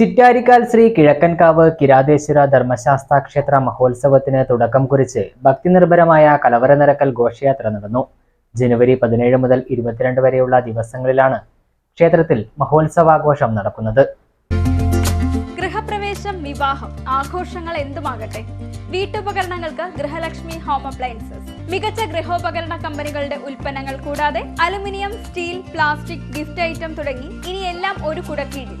ചിറ്റാരിക്കാൽ ശ്രീ കിഴക്കൻകാവ് കിരാതേശ്വര ധർമ്മശാസ്ത്ര ക്ഷേത്ര മഹോത്സവത്തിന് തുടക്കം കുറിച്ച് ഭക്തിനിർഭരമായ കലവര നിരക്കൽ ഘോഷയാത്ര നടന്നു. ജനുവരി പതിനേഴ് മുതൽ ഇരുപത്തിരണ്ട് വരെയുള്ള ദിവസങ്ങളിലാണ് ക്ഷേത്രത്തിൽ മഹോത്സവാഘോഷം നടക്കുന്നത്. ഗൃഹപ്രവേശം വിവാഹം ആഘോഷങ്ങൾ എന്തുമാകട്ടെ? വീട്ടുപകരണങ്ങൾക്ക് ഗൃഹലക്ഷ്മി ഹോം അപ്ലയൻസസ്. മികച്ച ഗൃഹോപകരണ കമ്പനികളുടെ ഉൽപ്പന്നങ്ങൾ കൂടാതെ aluminium steel plastic gift item തുടങ്ങി ഇനി എല്ലാം ഒരു കുടക്കീഴിൽ.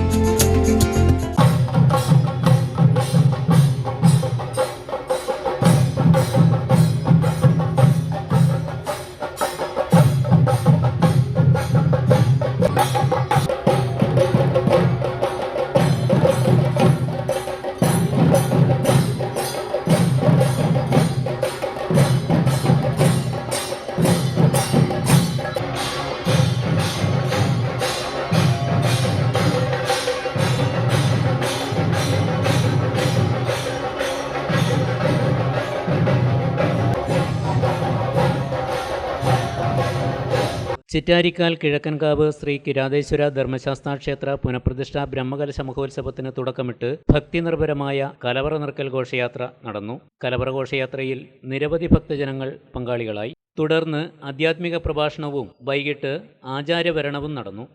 ചിറ്റാരിക്കാൽ കിഴക്കൻകാവ് ശ്രീ കിരാതേശ്വര ധർമ്മശാസ്ത്ര ക്ഷേത്ര പുനഃപ്രതിഷ്ഠ ബ്രഹ്മകലശ മഹോത്സവത്തിന് തുടക്കമിട്ട് ഭക്തിനിർഭരമായ കലവറ നിർക്കൽ ഘോഷയാത്ര നടന്നു. കലവറ ഘോഷയാത്രയിൽ നിരവധി ഭക്തജനങ്ങൾ പങ്കാളികളായി. തുടർന്ന് ആധ്യാത്മിക പ്രഭാഷണവും വൈകിട്ട് ആചാര്യവരണവും നടന്നു.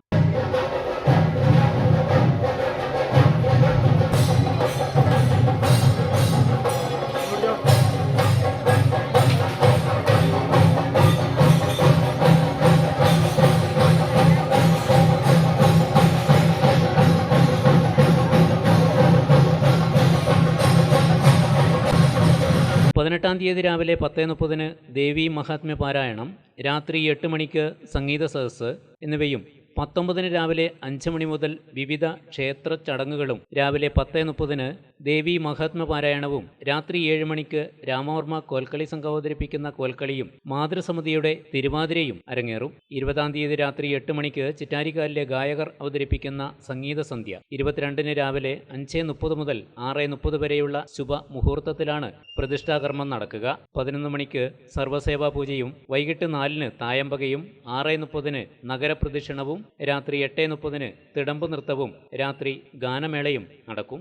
പതിനെട്ടാം തീയതി രാവിലെ പത്ത് മുപ്പതിന് ദേവി മഹാത്മ്യ പാരായണം രാത്രി എട്ട് മണിക്ക് സംഗീത സദസ്സ് എന്നിവയും പത്തൊമ്പതിന് രാവിലെ അഞ്ച് മണി മുതൽ വിവിധ ക്ഷേത്ര ചടങ്ങുകളും രാവിലെ പത്ത് മുപ്പതിന് ദേവി മഹാത്മ പാരായണവും രാത്രി ഏഴ് മണിക്ക് രാമവർമ്മ കോൽക്കളി സംഘം അവതരിപ്പിക്കുന്ന കോൽക്കളിയും മാതൃസമിതിയുടെ തിരുവാതിരയും അരങ്ങേറും. ഇരുപതാം തീയതി രാത്രി എട്ട് മണിക്ക് ചിറ്റാരിക്കാലിലെ ഗായകർ അവതരിപ്പിക്കുന്ന സംഗീത സന്ധ്യ. ഇരുപത്തിരണ്ടിന് രാവിലെ അഞ്ച് മുപ്പത് മുതൽ ആറ് മുപ്പത് വരെയുള്ള ശുഭ മുഹൂർത്തത്തിലാണ് പ്രതിഷ്ഠാകർമ്മം നടക്കുക. പതിനൊന്ന് മണിക്ക് സർവസേവാ പൂജയും വൈകിട്ട് നാലിന് തായമ്പകയും ആറ് മുപ്പതിന് നഗരപ്രദക്ഷിണവും രാത്രി എട്ട് മുപ്പതിന് തിടമ്പ് നൃത്തവും രാത്രി ഗാനമേളയും നടക്കും.